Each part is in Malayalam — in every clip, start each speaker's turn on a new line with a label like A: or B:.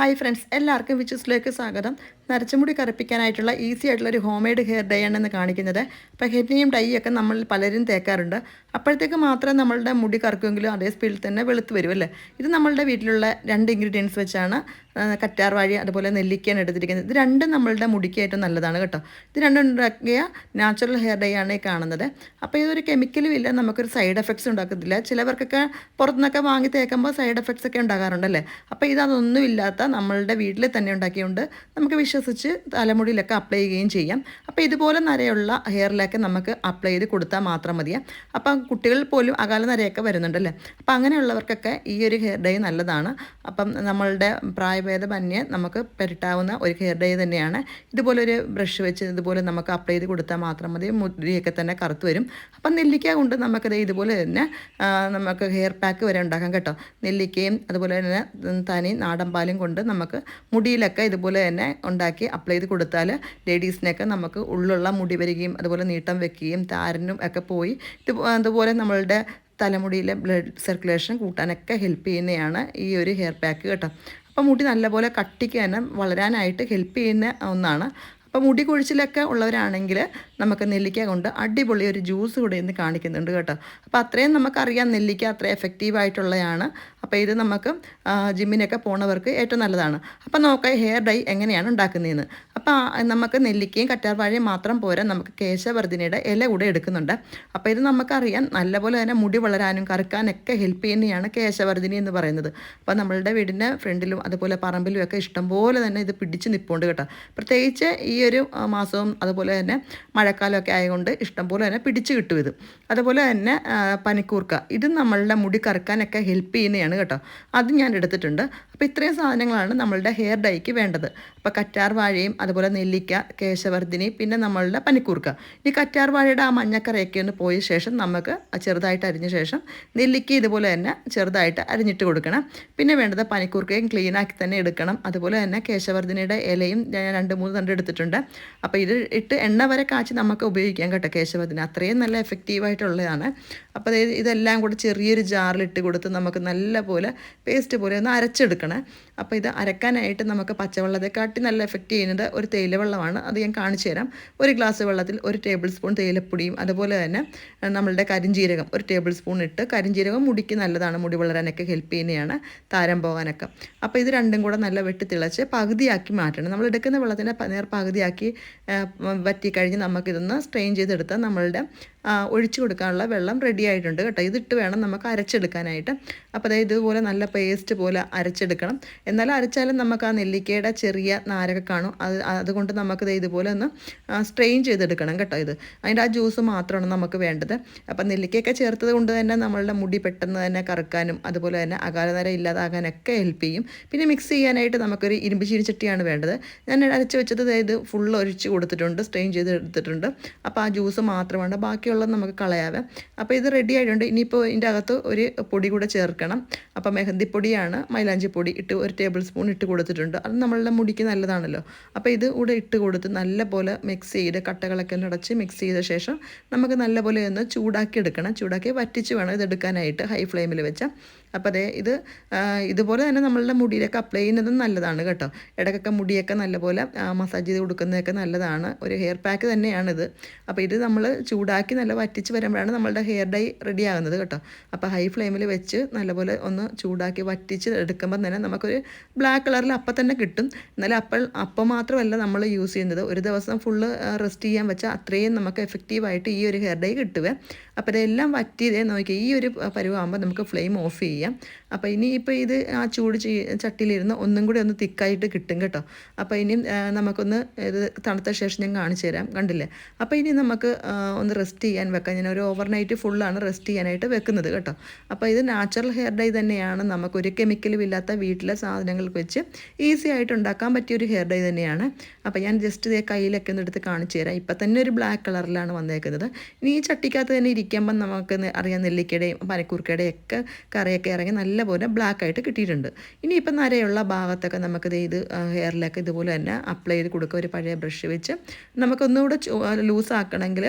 A: ഹായ് ഫ്രണ്ട്സ് എല്ലാവർക്കും വിച്ചസിലേക്ക് സ്വാഗതം. നരച്ചുമുടി കറുപ്പിക്കാനായിട്ടുള്ള ഈസി ആയിട്ടുള്ള ഒരു ഹോം മെയ്ഡ് ഹെയർ ഡേ ആണെന്ന് കാണിക്കുന്നത്. അപ്പോൾ ഹെഡിനെയും ഡൈയൊക്കെ നമ്മൾ പലരും തേക്കാറുണ്ട്. അപ്പോഴത്തേക്ക് മാത്രമേ നമ്മളുടെ മുടി കറക്കുമെങ്കിലും അതേ സ്പീഡിൽ തന്നെ വെളുത്ത് വരും അല്ലേ? ഇത് നമ്മളുടെ വീട്ടിലുള്ള രണ്ട് ഇൻഗ്രീഡിയൻസ് വെച്ചാണ് കറ്റാർ വാഴി അതുപോലെ നെല്ലിക്കയാണ് എടുത്തിരിക്കുന്നത്. ഇത് രണ്ടും നമ്മളുടെ മുടിക്ക് ഏറ്റവും നല്ലതാണ് കേട്ടോ. ഇത് രണ്ടും ഉണ്ടാക്കിയ നാച്ചുറൽ ഹെയർ ഡേ ആണ് ഈ കാണുന്നത്. അപ്പോൾ ഇതൊരു കെമിക്കലും ഇല്ല നമുക്കൊരു സൈഡ് എഫക്ട്സ് ഉണ്ടാക്കത്തില്ല. ചിലവർക്കൊക്കെ പുറത്തുനിന്നൊക്കെ വാങ്ങി തേക്കുമ്പോൾ സൈഡ് എഫക്ട്സ് ഒക്കെ ഉണ്ടാകാറുണ്ടല്ലേ അപ്പോൾ ഇതൊന്നും ഇല്ലാത്ത നമ്മളുടെ വീട്ടിൽ തന്നെ ഉണ്ടാക്കിയുകൊണ്ട് നമുക്ക് വിശ്വസിച്ച് തലമുടിയിലൊക്കെ അപ്ലൈ ചെയ്യുകയും ചെയ്യാം. അപ്പോൾ ഇതുപോലെ നരയുള്ള ഹെയറിലൊക്കെ നമുക്ക് അപ്ലൈ ചെയ്ത് കൊടുത്താൽ മാത്രം മതിയാ. അപ്പം കുട്ടികൾ പോലും അകാല നരയൊക്കെ വരുന്നുണ്ടല്ലേ? അപ്പോൾ അങ്ങനെയുള്ളവർക്കൊക്കെ ഈ ഒരു ഹെയർ ഡൈ നല്ലതാണ്. അപ്പം നമ്മളുടെ പ്രായഭേദമന്യേ നമുക്ക് പെരട്ടാവുന്ന ഒരു ഹെയർ ഡൈ തന്നെയാണ്. ഇതുപോലെ ഒരു ബ്രഷ് വെച്ച് ഇതുപോലെ നമുക്ക് അപ്ലൈ ചെയ്ത് കൊടുത്താൽ മാത്രം മതി. മുടിയൊക്കെ തന്നെ കറുത്ത് വരും. അപ്പം നെല്ലിക്ക കൊണ്ട് നമുക്കത് ഇതുപോലെ തന്നെ നമുക്ക് ഹെയർ പാക്ക് വരെ ഉണ്ടാക്കാം കേട്ടോ. നെല്ലിക്കയും അതുപോലെ തന്നെ തനി നാടൻ പാലും നമുക്ക് മുടിയിലൊക്കെ ഇതുപോലെ തന്നെ ഉണ്ടാക്കി അപ്ലൈ ചെയ്ത് കൊടുത്താൽ ലേഡീസിനൊക്കെ നമുക്ക് ഉള്ളുള്ള മുടി വരികയും അതുപോലെ നീട്ടം വെക്കുകയും താരനും ഒക്കെ പോയി ഇത് അതുപോലെ നമ്മളുടെ തലമുടിയിലെ ബ്ലഡ് സർക്കുലേഷൻ കൂട്ടാനൊക്കെ ഹെൽപ്പ് ചെയ്യുന്നതാണ് ഈ ഒരു ഹെയർ പാക്ക് കേട്ടോ. അപ്പം മുടി നല്ലപോലെ കട്ടിക്ക് തന്നെ വളരാനായിട്ട് ഹെൽപ്പ് ചെയ്യുന്ന ഒന്നാണ്. അപ്പോൾ മുടി കൊഴിച്ചിലൊക്കെ ഉള്ളവരാണെങ്കിൽ നമുക്ക് നെല്ലിക്ക കൊണ്ട് അടിപൊളി ഒരു ജ്യൂസ് കൂടെ ഇന്ന് കാണിക്കുന്നുണ്ട് കേട്ടോ. അപ്പോൾ അത്രയും നമുക്കറിയാം നെല്ലിക്ക അത്രയും എഫക്റ്റീവ് ആയിട്ടുള്ളതാണ് അപ്പോൾ ഇത് നമുക്ക് ജിമ്മിനൊക്കെ പോണവർക്ക് ഏറ്റവും നല്ലതാണ്. അപ്പോൾ നോക്കാം ഹെയർ ഡൈ എങ്ങനെയാണ് ഉണ്ടാക്കുന്നതെന്ന് അപ്പോൾ നമുക്ക് നെല്ലിക്കയും കറ്റാർവാഴയും മാത്രം പോരാ നമുക്ക് കേശവർദ്ധിനിയുടെ ഇല കൂടെ എടുക്കുന്നുണ്ട്. അപ്പോൾ ഇത് നമുക്കറിയാം നല്ലപോലെ തന്നെ മുടി വളരാനും കറുക്കാനൊക്കെ ഹെൽപ്പ് ചെയ്യുന്നതാണ് കേശവർദ്ധിനി എന്ന് പറയുന്നത്. അപ്പോൾ നമ്മളുടെ വീടിന്റെ ഫ്രണ്ടിലും അതുപോലെ പറമ്പിലും ഒക്കെ ഇഷ്ടംപോലെ തന്നെ ഇത് പിടിച്ച് നിൽപ്പുണ്ട് കേട്ടോ. പ്രത്യേകിച്ച് ഈ ഒരു മാസവും അതുപോലെ തന്നെ മഴക്കാലമൊക്കെ ആയതുകൊണ്ട് ഇഷ്ടംപോലെ തന്നെ പിടിച്ചു കിട്ടും ഇത്. അതുപോലെ തന്നെ പനിക്കൂർക്ക. ഇത് നമ്മളുടെ മുടി കറക്കാനൊക്കെ ഹെൽപ്പ് ചെയ്യുന്നതാണ് കേട്ടോ. അത് ഞാൻ എടുത്തിട്ടുണ്ട്. അപ്പോൾ ഇത്രയും സാധനങ്ങളാണ് നമ്മളുടെ ഹെയർ ഡൈക്ക് വേണ്ടത്. അപ്പോൾ കറ്റാർ വാഴയും അതുപോലെ നെല്ലിക്ക കേശവർദ്ധിനി പിന്നെ നമ്മളുടെ പനിക്കൂർക്ക. ഈ കറ്റാർ വാഴയുടെ ആ മഞ്ഞക്കറയൊക്കെ ഒന്ന് പോയ ശേഷം നമുക്ക് ചെറുതായിട്ട് അരിഞ്ഞ ശേഷം നെല്ലിക്ക ഇതുപോലെ തന്നെ ചെറുതായിട്ട് അരിഞ്ഞിട്ട് കൊടുക്കണം. പിന്നെ വേണ്ടത് പനിക്കൂർക്കയും ക്ലീനാക്കി തന്നെ എടുക്കണം. അതുപോലെ തന്നെ കേശവർദ്ധിനിയുടെ ഇലയും ഞാൻ രണ്ട് മൂന്ന് തണ്ട് എടുത്തിട്ടുണ്ട്. അപ്പോൾ ഇത് ഇട്ട് എണ്ണ വരെ കാച്ചി നമുക്ക് ഉപയോഗിക്കാം കേട്ടോ കേശവത്തിന്. അത്രയും നല്ല എഫക്റ്റീവായിട്ടുള്ളതാണ് അപ്പോൾ അതായത് ഇതെല്ലാം കൂടെ ചെറിയൊരു ജാറിലിട്ട് കൊടുത്ത് നമുക്ക് നല്ല പോലെ പേസ്റ്റ് പോലെ ഒന്ന് അരച്ചെടുക്കണേ. അപ്പോൾ ഇത് അരക്കാനായിട്ട് നമുക്ക് പച്ചവെള്ളത്തെക്കാട്ടി നല്ല എഫക്റ്റ് ചെയ്യുന്നത് ഒരു തേയില വെള്ളമാണ് അത് ഞാൻ കാണിച്ചു തരാം. ഒരു ഗ്ലാസ് വെള്ളത്തിൽ ഒരു ടേബിൾ സ്പൂൺ തേയിലപ്പൊടിയും അതുപോലെ തന്നെ നമ്മളുടെ കരിഞ്ജീരകം ഒരു ടേബിൾ സ്പൂൺ ഇട്ട് കരിഞ്ജീരകം മുടിക്ക് നല്ലതാണ്. മുടി വളരാനൊക്കെ ഹെൽപ്പ് ചെയ്യുന്നതാണ് താരം പോകാനൊക്കെ. അപ്പോൾ ഇത് രണ്ടും കൂടെ നല്ല വെട്ടി തിളച്ച് പകുതിയാക്കി മാറ്റണം. നമ്മൾ എടുക്കുന്ന വെള്ളത്തിന്റെ നേർ നേർ പകുതിയാക്കി ആഹ് വറ്റി കഴിഞ്ഞ് നമുക്കിതൊന്ന് സ്ട്രെയിൻ ചെയ്തെടുത്താൽ നമ്മളുടെ ഒഴിച്ചു കൊടുക്കാനുള്ള വെള്ളം റെഡി ആയിട്ടുണ്ട് കേട്ടോ. ഇതിട്ട് വേണം നമുക്ക് അരച്ചെടുക്കാനായിട്ട്. അപ്പോൾ അതായത് ഇതുപോലെ നല്ല പേസ്റ്റ് പോലെ അരച്ചെടുക്കണം. എന്നാലും അരച്ചാലും നമുക്ക് ആ നെല്ലിക്കയുടെ ചെറിയ നാരൊക്കെ കാണും. അത് അതുകൊണ്ട് നമുക്ക് ദേ ഇതുപോലെ ഒന്ന് സ്ട്രെയിൻ ചെയ്തെടുക്കണം കേട്ടോ ഇത്. അതിന്റെ ആ ജ്യൂസ് മാത്രമാണ് നമുക്ക് വേണ്ടത്. അപ്പം നെല്ലിക്കയൊക്കെ ചേർത്തത് കൊണ്ട് തന്നെ നമ്മളുടെ മുടി പെട്ടെന്ന് തന്നെ കറക്കാനും അതുപോലെ തന്നെ അകാലനര ഇല്ലാതാകാനൊക്കെ ഹെൽപ്പ് ചെയ്യും. പിന്നെ മിക്സ് ചെയ്യാനായിട്ട് നമുക്കൊരു ഇരുമ്പ് ചീനിച്ചട്ടിയാണ് വേണ്ടത്. ഞാൻ അരച്ച് വെച്ചത് ഇത് ഫുൾ ഒഴിച്ച് കൊടുത്തിട്ടുണ്ട് സ്ട്രെയിൻ ചെയ്ത് എടുത്തിട്ടുണ്ട്. അപ്പോൾ ആ ജ്യൂസ് മാത്രമാണ് ബാക്കിയുള്ളത് നമുക്ക് കളയാവേ. അപ്പോൾ ഇത് റെഡി ആയിട്ടുണ്ട്. ഇനിയിപ്പോൾ ഇതിന്റെ അകത്ത് ഒരു പൊടി കൂടെ ചേർക്കണം. അപ്പോൾ മെഹന്തിപ്പൊടിയാണ് മൈലാഞ്ചിപ്പൊടി ഇട്ട് ഒരു ടേബിൾ സ്പൂൺ ഇട്ട് കൊടുത്തിട്ടുണ്ട്. അത് നമ്മളുടെ മുടിക്ക് നല്ലതാണല്ലോ. അപ്പോൾ ഇത് കൂടെ ഇട്ട് കൊടുത്ത് നല്ല പോലെ മിക്സ് ചെയ്ത് കട്ടകളൊക്കെ അടച്ച് മിക്സ് ചെയ്ത ശേഷം നമുക്ക് നല്ല പോലെ ഒന്ന് ചൂടാക്കി എടുക്കണം. ചൂടാക്കി വറ്റിച്ച് വേണം ഇത് എടുക്കാനായിട്ട് ഹൈ ഫ്ലെയിമിൽ വെച്ച്. അപ്പോൾ അതേ ഇത് ഇതുപോലെ തന്നെ നമ്മളുടെ മുടിയിലൊക്കെ അപ്ലൈ ചെയ്യുന്നതും നല്ലതാണ് കേട്ടോ. ഇടയ്ക്കൊക്കെ മുടിയൊക്കെ നല്ലപോലെ മസാജ് ചെയ്ത് കൊടുക്കുന്നതൊക്കെ നല്ലതാണ്. ഒരു ഹെയർ പാക്ക് തന്നെയാണിത്. അപ്പോൾ ഇത് നമ്മൾ ചൂടാക്കി നല്ല വറ്റിച്ച് വരുമ്പോഴാണ് നമ്മളുടെ ഹെയർ ഡൈ റെഡി ആകുന്നത് കേട്ടോ. അപ്പോൾ ഹൈ ഫ്ലെയിമിൽ വെച്ച് നല്ലപോലെ ഒന്ന് ചൂടാക്കി വറ്റിച്ച് എടുക്കുമ്പോൾ തന്നെ നമുക്കൊരു ബ്ലാക്ക് കളറിൽ അപ്പം തന്നെ കിട്ടും. എന്നാലും അപ്പോൾ അപ്പം മാത്രമല്ല നമ്മൾ യൂസ് ചെയ്യുന്നത്. ഒരു ദിവസം ഫുള്ള് റെസ്റ്റ് ചെയ്യാൻ വെച്ചാൽ അത്രയും നമുക്ക് എഫക്റ്റീവായിട്ട് ഈ ഒരു ഹെയർ ഡൈ കിട്ടുക അപ്പോൾ ഇതെല്ലാം വറ്റിയതേ നോക്കി ഈ ഒരു പരുവാകുമ്പോൾ നമുക്ക് ഫ്ലെയിം ഓഫ് ചെയ്യാം. അപ്പോൾ ഇനി ഇപ്പോൾ ഇത് ആ ചൂട് ചട്ടിയിലിരുന്ന് ഒന്നും കൂടി ഒന്ന് തിക്കായിട്ട് കിട്ടും കേട്ടോ. അപ്പോൾ ഇനി നമുക്കൊന്ന് ഇത് തണുത്ത ശേഷം ഞാൻ കാണിച്ചു തരാം. കണ്ടില്ലേ? അപ്പോൾ ഇനി നമുക്ക് ഒന്ന് റെസ്റ്റ് ചെയ്യാൻ വെക്കാം. ഞാൻ ഒരു ഓവർനൈറ്റ് ഫുള്ളാണ് റെസ്റ്റ് ചെയ്യാനായിട്ട് വെക്കുന്നത് കേട്ടോ. അപ്പോൾ ഇത് നാച്ചുറൽ ഹെയർ ഡൈ തന്നെയാണ്. നമുക്കൊരു കെമിക്കലും ഇല്ലാത്ത വീട്ടിലെ സാധനങ്ങൾ വെച്ച് ഈസി ആയിട്ട് ഉണ്ടാക്കാൻ പറ്റിയ ഒരു ഹെയർ ഡൈ തന്നെയാണ്. അപ്പോൾ ഞാൻ ജസ്റ്റ് ഇതേ കയ്യിലൊക്കെ ഒന്ന് എടുത്ത് കാണിച്ചു തരാം. ഇപ്പം തന്നെ ഒരു ബ്ലാക്ക് കളറിലാണ് വന്നേക്കുന്നത്. ഇനി ഈ ചട്ടിക്കകത്ത് തന്നെ ഇരിക്കുമ്പം നമുക്ക് അറിയാം നെല്ലിക്കയുടെയും പനിക്കൂർക്കയുടെയും ഒക്കെ കറിയൊക്കെ ഇറങ്ങി നല്ലപോലെ ബ്ലാക്ക് ആയിട്ട് കിട്ടിയിട്ടുണ്ട്. ഇനി നരയുള്ള ഭാഗത്തൊക്കെ നമുക്ക് ഇത് ഹെയറിലൊക്കെ ഇതുപോലെ തന്നെ അപ്ലൈ ചെയ്ത് കൊടുക്കുക. ഒരു പഴയ ബ്രഷ് വെച്ച് നമുക്കൊന്നുകൂടെ ലൂസ് ആക്കണമെങ്കിൽ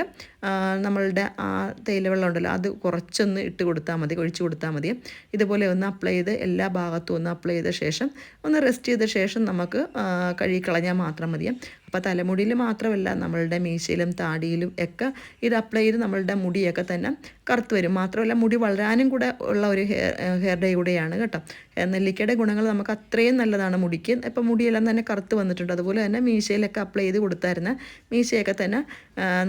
A: നമ്മൾ നമ്മളുടെ ആ തേയില വെള്ളം ഉണ്ടല്ലോ അത് കുറച്ചൊന്ന് ഇട്ട് കൊടുത്താൽ മതി ഒഴിച്ച് കൊടുത്താൽ മതി. ഇതുപോലെ ഒന്ന് അപ്ലൈ ചെയ്ത് എല്ലാ ഭാഗത്തും ഒന്ന് അപ്ലൈ ചെയ്ത ശേഷം ഒന്ന് റെസ്റ്റ് ചെയ്ത ശേഷം നമുക്ക് കഴുകി കളഞ്ഞാൽ മാത്രം മതി അപ്പോൾ തലമുടിയിൽ മാത്രമല്ല നമ്മളുടെ മീശയിലും താടിയിലും ഒക്കെ ഇത് അപ്ലൈ ചെയ്ത് നമ്മളുടെ മുടിയൊക്കെ തന്നെ കറുത്ത് വരും. മാത്രമല്ല മുടി വളരാനും കൂടെ ഉള്ള ഒരു ഹെയർ ഹെയർ ഡേ കൂടെയാണ് കേട്ടോ. നെല്ലിക്കയുടെ ഗുണങ്ങൾ നമുക്ക് അത്രയും നല്ലതാണ് മുടിക്ക്. ഇപ്പം മുടിയെല്ലാം തന്നെ കറുത്ത് വന്നിട്ടുണ്ട്. അതുപോലെ തന്നെ മീശയിലൊക്കെ അപ്ലൈ ചെയ്ത് കൊടുത്തായിരുന്ന മീശയൊക്കെ തന്നെ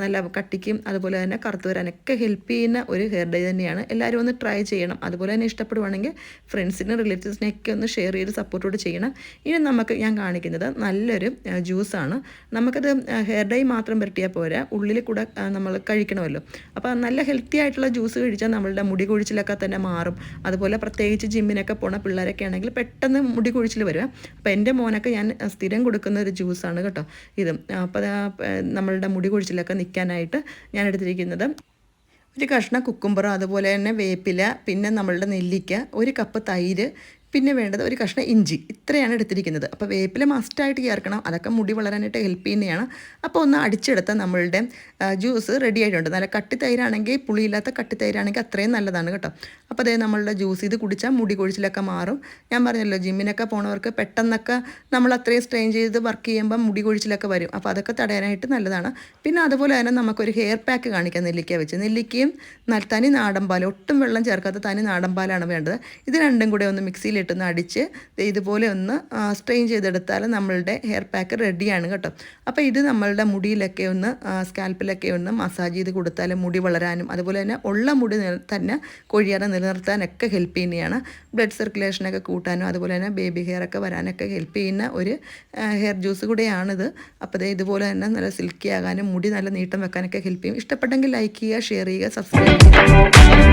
A: നല്ല കട്ടിക്കും അതുപോലെ തന്നെ കറുത്ത് വരാനൊക്കെ ഹെൽപ്പ് ചെയ്യുന്ന ഒരു ഹെയർ ഡേ തന്നെയാണ്. എല്ലാവരും ഒന്ന് ട്രൈ ചെയ്യണം. അതുപോലെ തന്നെ ഇഷ്ടപ്പെടുവാണെങ്കിൽ ഫ്രണ്ട്സിനും റിലേറ്റീവ്സിനെയൊക്കെ ഒന്ന് ഷെയർ ചെയ്ത് സപ്പോർട്ടോട് ചെയ്യണം. ഇനി നമുക്ക് ഞാൻ കാണിക്കുന്നത് നല്ലൊരു ജ്യൂസാണ് നമുക്കത് ഹെയർ ഡൈ മാത്രം പുരട്ടിയാൽ പോരാ. ഉള്ളിൽ കൂടെ നമ്മൾ കഴിക്കണമല്ലോ. അപ്പോൾ നല്ല ഹെൽത്തി ആയിട്ടുള്ള ജ്യൂസ് കഴിച്ചാൽ നമ്മളുടെ മുടി കൊഴിച്ചിലൊക്കെ തന്നെ മാറും. അതുപോലെ പ്രത്യേകിച്ച് ജിമ്മിനൊക്കെ പോണ പിള്ളേരൊക്കെ ആണെങ്കിൽ പെട്ടെന്ന് മുടി കൊഴിച്ചിൽ വരും. അപ്പോൾ എന്റെ മോനൊക്കെ ഞാൻ സ്ഥിരം കൊടുക്കുന്ന ഒരു ജ്യൂസാണ് കേട്ടോ ഇത്. അപ്പോൾ നമ്മളുടെ മുടി കൊഴിച്ചിലൊക്കെ നിൽക്കാനായിട്ട് ഞാൻ എടുത്തിരിക്കുന്നത് ഒരു കഷ്ണം കുക്കുംബർ അതുപോലെ തന്നെ വേപ്പില പിന്നെ നമ്മളുടെ നെല്ലിക്ക ഒരു കപ്പ് തൈര് പിന്നെ വേണ്ടത് ഒരു കഷ്ണം ഇഞ്ചി. ഇത്രയാണ് എടുത്തിരിക്കുന്നത്. അപ്പോൾ വേപ്പില മസ്റ്റായിട്ട് ചേർക്കണം. അതൊക്കെ മുടി വളരാനായിട്ട് ഹെൽപ്പ് ചെയ്യുന്നതാണ്. അപ്പോൾ ഒന്ന് അടിച്ചെടുത്ത നമ്മളുടെ ജ്യൂസ് റെഡി ആയിട്ടുണ്ട്. നല്ല കട്ടി തൈരാണെങ്കിൽ പുളിയില്ലാത്ത കട്ടി തൈരാണെങ്കിൽ അത്രയും നല്ലതാണ് കേട്ടോ. അപ്പോൾ അതേ നമ്മളുടെ ജ്യൂസ് ഇത് കുടിച്ചാൽ മുടി കൊഴിച്ചിലൊക്കെ മാറും. ഞാൻ പറഞ്ഞല്ലോ ജിമ്മിനൊക്കെ പോണവർക്ക് പെട്ടെന്നൊക്കെ നമ്മൾ അത്രയും സ്ട്രെയിൻ ചെയ്ത് വർക്ക് ചെയ്യുമ്പോൾ മുടി കൊഴിച്ചിലൊക്കെ വരും. അപ്പോൾ അതൊക്കെ തടയാനായിട്ട് നല്ലതാണ്. പിന്നെ അതുപോലെ തന്നെ നമുക്കൊരു ഹെയർ പാക്ക് കാണിക്കാം നെല്ലിക്ക വെച്ച്. നെല്ലിക്കയും തനി നാടൻ പാൽ ഒട്ടും വെള്ളം ചേർക്കാത്ത തനി നാടൻ പാലാണ് വേണ്ടത്. ഇത് രണ്ടും കൂടെ ഒന്ന് മിക്സിയിലിട്ടൊന്ന് അടിച്ച് ഇതുപോലെ ഒന്ന് സ്ട്രെയിൻ ചെയ്തെടുത്താൽ നമ്മളുടെ ഹെയർ പാക്ക് റെഡിയാണ് കേട്ടോ. അപ്പോൾ ഇത് നമ്മളുടെ മുടിയിലൊക്കെ ഒന്ന് സ്കാൽപ്പിലൊക്കെ ഒന്ന് മസാജ് ചെയ്ത് കൊടുത്താൽ മുടി വളരാനും അതുപോലെ തന്നെ ഉള്ള മുടി തന്നെ കൊഴിയാതെ നിലനിർത്താനൊക്കെ ഹെൽപ്പ് ചെയ്യുന്നതാണ്. ബ്ലഡ് സർക്കുലേഷനൊക്കെ കൂട്ടാനും അതുപോലെ തന്നെ ബേബി ഹെയർ ഒക്കെ വരാനൊക്കെ ഹെൽപ്പ് ചെയ്യുന്ന ഒരു ഹെയർ ജ്യൂസ് കൂടെയാണിത്. അപ്പോൾ ഇതുപോലെ തന്നെ നല്ല സിൽക്കി ആകാനും മുടി നല്ല നീട്ടം വെക്കാനൊക്കെ ഹെൽപ്പ് ചെയ്യും. ഇഷ്ടപ്പെട്ടെങ്കിൽ ലൈക്ക് ചെയ്യുക ഷെയർ ചെയ്യുക സബ്സ്ക്രൈബ് ചെയ്യുക.